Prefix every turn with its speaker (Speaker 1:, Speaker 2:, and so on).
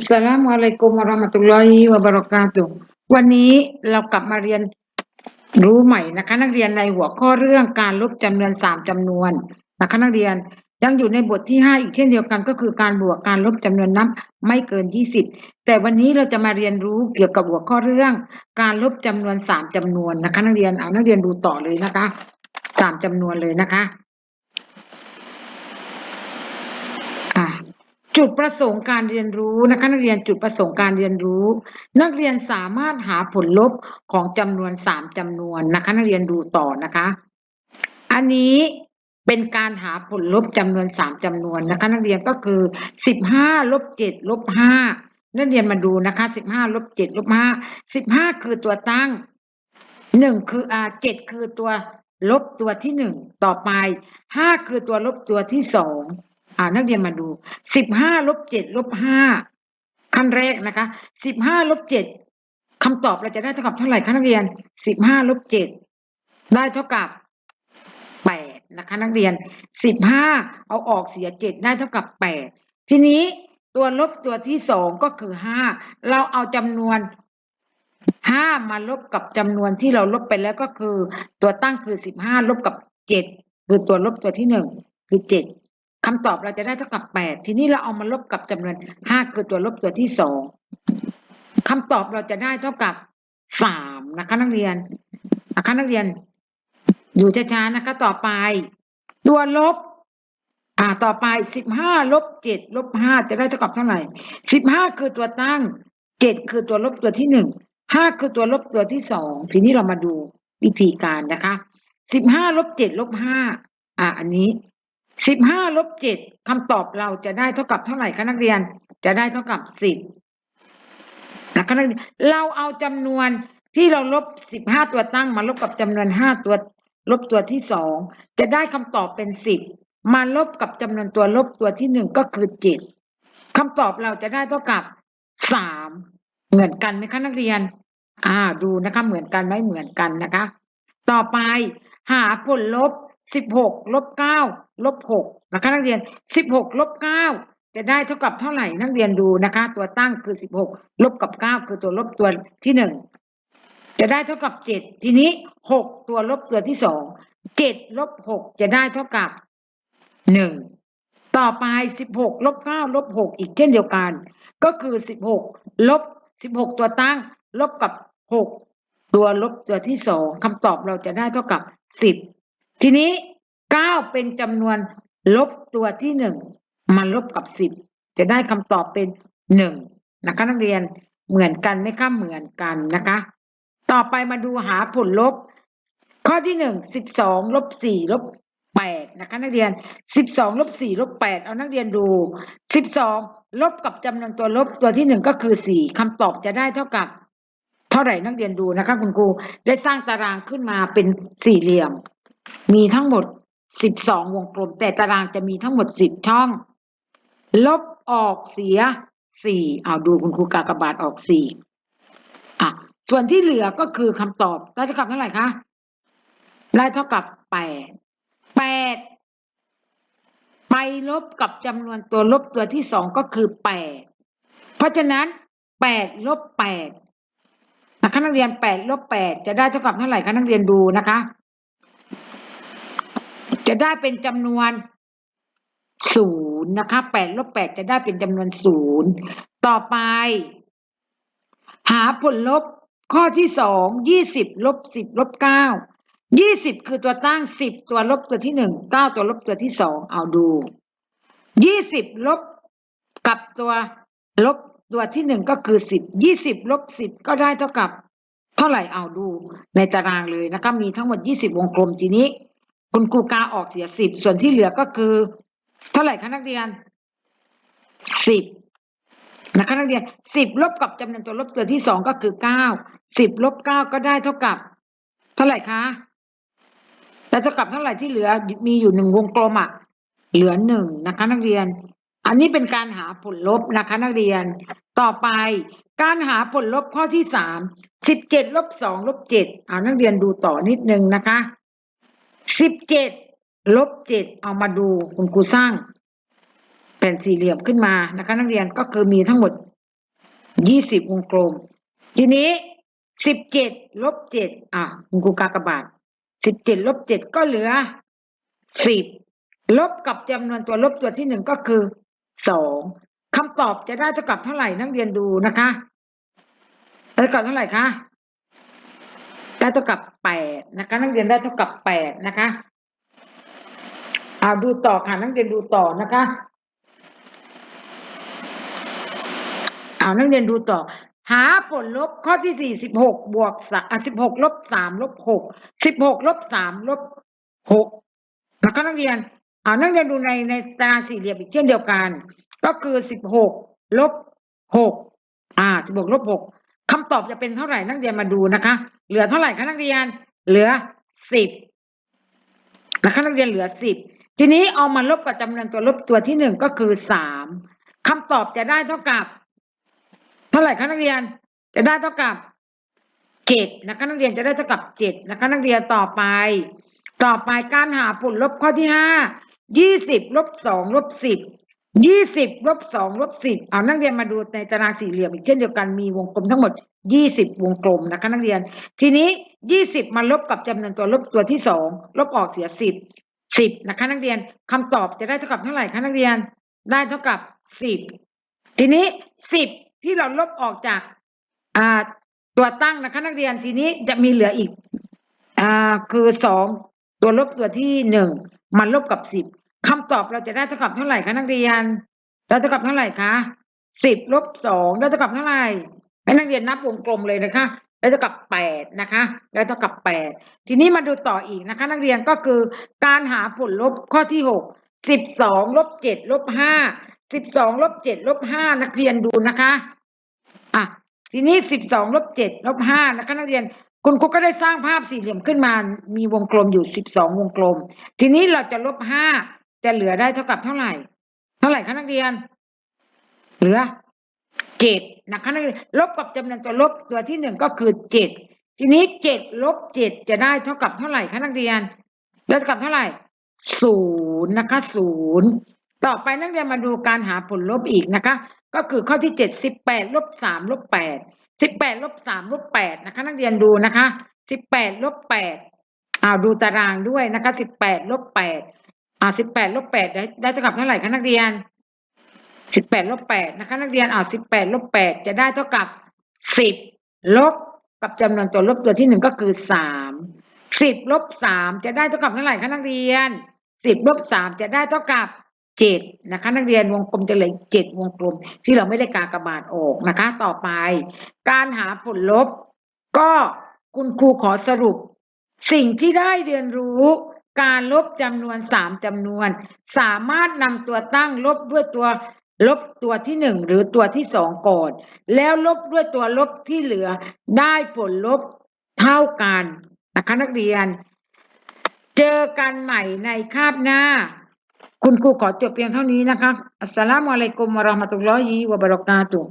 Speaker 1: อัสสลามุอะลัยกุมวะเราะมะตุลลอฮิวะบะเราะกาตุวันนี้เรากลับมาเรียนรู้ใหม่นะคะ นักเรียนในหัวข้อเรื่องการลบจำนวนสามจำนวนนะคะนักเรียนยังอยู่ในบทที่ห้าอีกเช่นเดียวกันก็คือการบวกการลบจำนวนนับไม่เกินยี่สิบแต่วันนี้เราจะมาเรียนรู้เกี่ยวกับหัวข้อเรื่อง การลบจำนวนสามจำนวนนะคะ นักเรียนเอานักเรียนดูต่อเลยนะคะสามจำนวนเลยนะคะอ่า จุดประสงค์การเรียนรู้นะคะนักเรียนจุดประสงค์การเรียนรู้ นักเรียนสามารถหาผลลบของจำนวนสามจำนวนนะคะนักเรียนดูต่อนะคะ อันนี้เป็นการหาผลลบจำนวนสามจำนวนนะคะ นักเรียนก็คือสิบห้าลบเจ็ดลบห้านักเรียนมาดูนะคะสิบห้าลบเจ็ดลบห้าสิบห้าคือตัวตั้งหนึ่งคืออ่าเจ็ดคือตัวลบตัวที่หนึ่งต่อไปห้าคือตัวลบตัวที่สอง อ่านักเรียนมาดูสิบห้าลบเจ็ดลบห้าขั้นแรกนะคะสิบห้าลบเจ็ดคำตอบเราจะได้เท่ากับเท่าไหร่คะนักเรียนสิบห้าลบเจ็ดได้เท่ากับแปดนะคะ นักเรียนสิบห้าเอาออกเสียเจ็ดได้เท่ากับแปดทีนี้ตัวลบตัวที่สองก็คือห้าเราเอาจำนวนห้ามาลบกับจำนวนที่เราลบไปแล้วก็คือ ตัวตั้งคือสิบห้าลบกับเจ็ดคือตัวลบตัวที่หนึ่งคือเจ็ด คำตอบเราจะได้เท่ากับแปดทีนี้เราเอามาลบกับจำนวนห้าคือตัวลบตัวที่สองคำตอบเราจะได้เท่ากับสามนะคะนักเรียนนะคะนักเรียน อยู่ช้าๆนะคะต่อไป ตัวลบ อ่าต่อไปสิบห้าลบเจ็ดลบห้าจะได้เท่ากับเท่าไหร่สิบห้าคือตัวตั้งเจ็ดคือตัวลบตัวที่หนึ่งห้าคือตัวลบตัวที่สองทีนี้เรามาดูวิธีการนะคะสิบห้าลบเจ็ดลบห้าอ่าอันนี้ สิบห้าลบเจ็ดคำตอบเราจะได้เท่ากับเท่าไหร่คะนักเรียน จะได้เท่ากับสิบนะคะนักเรียนเราเอาจำนวนที่เราลบสิบห้าตัวตั้งมาลบกับจำนวนห้าตัวลบตัวที่สองจะได้คำตอบเป็นสิบมาลบกับจำนวนตัวลบตัวที่หนึ่งก็คือเจ็ดคำตอบเราจะได้เท่ากับสามเหมือนกันไหมคะนักเรียน อ่าดูนะคะเหมือนกันไหมเหมือนกันนะคะ ต่อไปหาผลลบ สิบหกลบเก้าลบหกนะคะนักเรียนสิบหกลบเก้าจะได้เท่ากับเท่าไหร่นักเรียนดูนะคะ ตัวตั้งคือสิบหกลบกับเก้าคือตัวลบตัวที่หนึ่งจะได้เท่ากับเจ็ดทีนี้หกตัวลบตัวที่สองเจ็ดลบหกจะได้เท่ากับหนึ่งต่อไปสิบหกลบเก้าลบหกอีกเช่นเดียวกัน ก็คือสิบหกลบสิบหกตัวตั้ง ลบกับหกตัวลบตัวที่สองคำตอบเราจะได้เท่ากับสิบ ทีนี้เก้าเป็นจำนวนลบตัวที่หนึ่งมาลบกับสิบจะได้คำตอบเป็นหนึ่งนะคะนักเรียนเหมือนกันไหมคะเหมือนกันนะคะ ต่อไปมาดูหาผลลบ ข้อที่หนึ่งสิบสองลบสี่ลบแปดนะคะนักเรียนสิบสองลบสี่ลบแปดเอานักเรียนดูสิบสองลบกับจำนวนตัวลบตัวที่หนึ่งก็คือสี่คำตอบจะได้เท่ากับ เท่าไหร่นักเรียนดูนะคะคุณครูได้สร้างตารางขึ้นมาเป็นสี่เหลี่ยม มีทั้งหมดสิบสองวงกลม แต่ตารางจะมีทั้งหมดสิบช่อง ลบออกเสียสี่เอาดูคุณครูกากบาทออกสี่อะ ส่วนที่เหลือก็คือคำตอบได้เท่ากับเท่าไหร่คะได้เท่ากับแปดแปดไปลบกับจำนวนตัวลบตัวที่สองก็คือแปดเพราะฉะนั้นแปดลบแปดนะคะนักเรียนแปดลบแปดจะได้เท่ากับเท่าไหร่คะนักเรียนดูนะคะ จะได้เป็นจำนวนศูนย์นะคะแปดลบแปดจะได้เป็นจำนวนศูนย์ต่อไป หาผลลบข้อที่สองยี่สิบลบสิบลบเก้ายี่สิบคือตัวตั้งสิบตัวลบตัวที่หนึ่งเก้าตัวลบตัวที่สองเอาดูยี่สิบลบกับตัวลบตัวที่หนึ่งก็คือสิบยี่สิบลบสิบก็ได้เท่ากับ เท่าไหร่เอาดูในตารางเลยนะคะมีทั้งหมดยี่สิบวงกลมทีนี้ คุณครูกาออกเสียสิบส่วนที่เหลือก็คือ เท่าไหร่คะนักเรียนสิบนะคะนักเรียนสิบลบกับจำนวนตัวลบตัวที่สองก็คือเก้าสิบลบเก้าก็ได้เท่ากับ เท่าไหร่คะแล้วเท่ากับเท่าไหร่ที่เหลือมีอยู่หนึ่งวงกลมอะเหลือหนึ่งนะคะ นักเรียน อันนี้เป็นการหาผลลบนะคะ นักเรียน ต่อไป การหาผลลบข้อที่สามสิบเจ็ดลบสองลบเจ็ดเอานักเรียนดูต่อนิดนึงนะคะ สิบเจ็ดลบเจ็ดเอามาดูคุณครูสร้างแผ่นสี่เหลี่ยมขึ้นมานะคะ นักเรียนก็คือมีทั้งหมดยี่สิบวงกลม ทีนี้สิบเจ็ดลบเจ็ดอะคุณครูกากบาทสิบเจ็ดลบเจ็ดก็เหลือสิบลบกับจำนวนตัวลบตัวที่หนึ่งก็คือสองคำตอบจะได้เท่ากับเท่าไหร่นักเรียนดูนะคะได้เท่ากับเท่าไหร่คะ ได้เท่ากับแปดนะคะ นักเรียนได้เท่ากับแปดนะคะเอาดูต่อค่ะนักเรียนดูต่อนะคะเอานักเรียนดูต่อ หาผลลบข้อที่สี่สิบหกบวกสามสิบหกลบสามลบหกสิบหกลบสามลบหกนะคะนักเรียน เอานักเรียนดูในในตารางสี่เหลี่ยมอีกเช่นเดียวกัน ก็คือสิบหกลบหกอ่าสิบหกลบหกคำตอบจะเป็นเท่าไหร่นักเรียนมาดูนะคะ เหลือเท่าไหร่คะนักเรียน เหลือสิบนะคะนักเรียนเหลือสิบทีนี้เอามาลบกับจำนวนตัวลบตัวที่หนึ่งก็คือสามคำตอบจะได้เท่ากับ เท่าไหร่คะนักเรียน จะได้เท่ากับเจ็ดนะคะนักเรียนจะได้เท่ากับเจ็ดนะคะนักเรียนต่อไป ต่อไปการหาผลลบข้อที่ห้ายี่สิบลบสองลบสิบ ยี่สิบลบสองลบสิบเอานักเรียนมาดูในตารางสี่เหลี่ยมอีกเช่นเดียวกันมีวงกลมทั้งหมดยี่สิบวงกลมนะคะนักเรียน ทีนี้ยี่สิบมาลบกับจำนวนตัวลบตัวที่สองลบออกเสียสิบสิบนะคะนักเรียนคำตอบจะได้เท่ากับเท่าไหร่คะนักเรียน ได้เท่ากับสิบทีนี้สิบที่เราลบออกจากอ่าตัวตั้งนะคะนักเรียนทีนี้จะมีเหลืออีกอ่าคือสองตัวลบตัวที่หนึ่งมันลบกับสิบ คำตอบเราจะได้เท่ากับเท่าไหร่คะนักเรียน ได้เท่ากับเท่าไหร่คะสิบลบสองได้เท่ากับเท่าไหร่ให้นักเรียนนับวงกลมเลยนะคะได้เท่ากับแปดนะคะได้เท่ากับแปดทีนี้มาดูต่ออีกนะคะ นักเรียนก็คือการหาผลลบข้อที่หกสิบสองลบเจ็ดลบห้าสิบสองลบเจ็ดลบห้านักเรียนดูนะคะอะทีนี้สิบสองลบเจ็ดลบห้านะคะนักเรียนคุณครูก็ได้สร้างภาพสี่เหลี่ยมขึ้นมา มีวงกลมอยู่สิบสองวงกลม ทีนี้เราจะลบห้า จะเหลือได้เท่ากับเท่าไหร่ เท่าไหร่คะนักเรียน เหลือเจ็ดนะคะนักเรียนลบกับจำนวนตัวลบตัวที่หนึ่งก็คือเจ็ดทีนี้เจ็ดลบเจ็ดจะได้เท่ากับเท่าไหร่คะนักเรียนได้เท่ากับเท่าไหร่ศูนย์นะคะศูนย์ต่อไปนักเรียนมาดูการหาผลลบอีกนะคะ ก็คือข้อที่เจ็ดสิบแปดลบสามลบแปดสิบแปดลบสามลบแปดนะคะ นักเรียนดูนะคะสิบแปดลบแปดอ้าดูตารางด้วยนะคะสิบแปดลบแปด อ่าสิบแปดลบแปดได้ได้เท่ากับเท่าไหร่คะนักเรียนสิบแปดลบแปดนะคะนักเรียนอ่าสิบแปดลบแปดจะได้เท่ากับสิบลบกับจำนวนตัวลบตัวที่หนึ่งก็คือสามสิบลบสามจะได้เท่ากับเท่าไหร่คะนักเรียนสิบลบสามจะได้เท่ากับเจ็ดนะคะ นักเรียนวงกลมจะเหลือเจ็ดวงกลม ที่เราไม่ได้กากบาทออกนะคะ ต่อไป การหาผลลบ ก็คุณครูขอสรุป สิ่งที่ได้เรียนรู้ การลบจำนวนสามจำนวน สามารถนำตัวตั้งลบด้วยตัวลบตัวที่หนึ่งหรือตัวที่สองก่อน แล้วลบด้วยตัวลบที่เหลือได้ผลลบเท่ากันนะคะนักเรียน เจอกันใหม่ในคาบหน้า คุณครูขอจบเพียงเท่านี้นะคะอัสสลามุอะลัยกุมวะเราะห์มะตุลลอฮิวะบะเราะกาตุฮ์